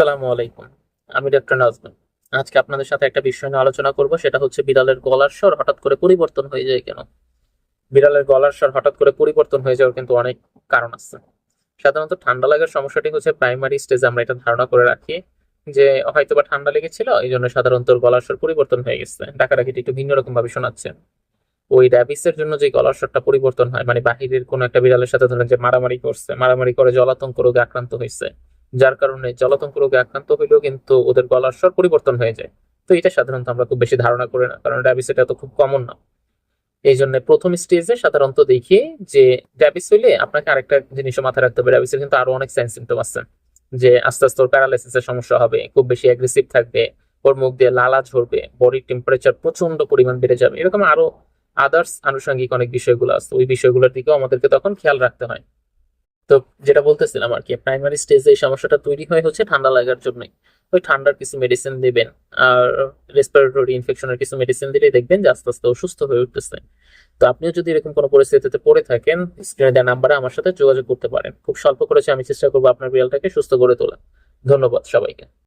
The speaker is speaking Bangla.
আসসালামু আলাইকুম। আমি ডক্টর নাজমুল। আজকে আপনাদের সাথে একটা বিষয় নিয়ে আলোচনা করব, সেটা হচ্ছে বিড়ালের গলার স্বর হঠাৎ করে পরিবর্তন হয়ে যায় কেন? বিড়ালের গলার স্বর হঠাৎ করে পরিবর্তন হয়ে যাওয়ার কিন্তু অনেক কারণ আছে। সাধারণত ঠান্ডা লাগার সমস্যাটি হচ্ছে প্রাইমারি স্টেজে আমরা এটা ধারণা করে রাখি যে হয়তো বা ঠান্ডা লেগেছিল, এই জন্য সাধারণত গলার স্বর পরিবর্তন হয়ে গেছে। ডাকাডাকিটি একটু ভিন্ন রকম ভাবে শোনাচ্ছে ওই র্যাবিসের জন্য যে গলার স্বরটা পরিবর্তন হয় মানে বাহিরের কোনো একটা বিড়ালের সাথে ধরেন যে মারামারি করছে, মারামারি করে জলাতঙ্ক রোগে আক্রান্ত হয়েছে যার কারণে জলাতঙ্ক রোগে আক্রান্ত হইলেও কিন্তু ওদের গলার স্বর পরিবর্তন হয়ে যায়। তো এটা সাধারণত আমরা খুব বেশি ধারণা করি না, কারণ র্যাবিস এটা তো খুব কমন না। এই জন্য প্রথম স্টেজে সাধারণত দেখি যে র্যাবিস হইলে আপনাকে আরেকটা জিনিসও মাথায় রাখতে হবে র্যাবিসের কিন্তু আরও অনেক সাইন সিমটম আছে। যে আস্তে আস্তে ওর প্যারালাইসিসের সমস্যা হবে, খুব বেশি অ্যাগ্রেসিভ থাকবে, ওর মুখ দিয়ে লালা ঝরবে বডি টেম্পারেচার প্রচণ্ড পরিমাণ বেড়ে যাবে, এরকম আরও আদার্স আনুষঙ্গিক অনেক বিষয়গুলো আছে। ওই বিষয়গুলোর দিকেও আমাদেরকে তখন খেয়াল রাখতে হয়। তো যেটা বলতেছিলাম আর কি প্রাইমারি স্টেজে এই সমস্যাটা তৈরি হয় হচ্ছে ঠান্ডা লাগার জন্যই। ওই ঠান্ডার কিছু মেডিসিন দেবেন আর রেসপিরেটরি ইনফেকশনের কিছু মেডিসিন দিলে দেখবেন যে আস্তে আস্তে অসুস্থ হয়ে উঠতেছে। তো আপনিও যদি এরকম কোনো পরিস্থিতিতে পড়ে থাকেন স্ক্রিনে দেওয়া নাম্বারে আমার সাথে যোগাযোগ করতে পারেন। খুব স্বল্প করেছে আমি চেষ্টা করব আপনার বিড়ালটাকে সুস্থ করে তোলা ধন্যবাদ সবাইকে।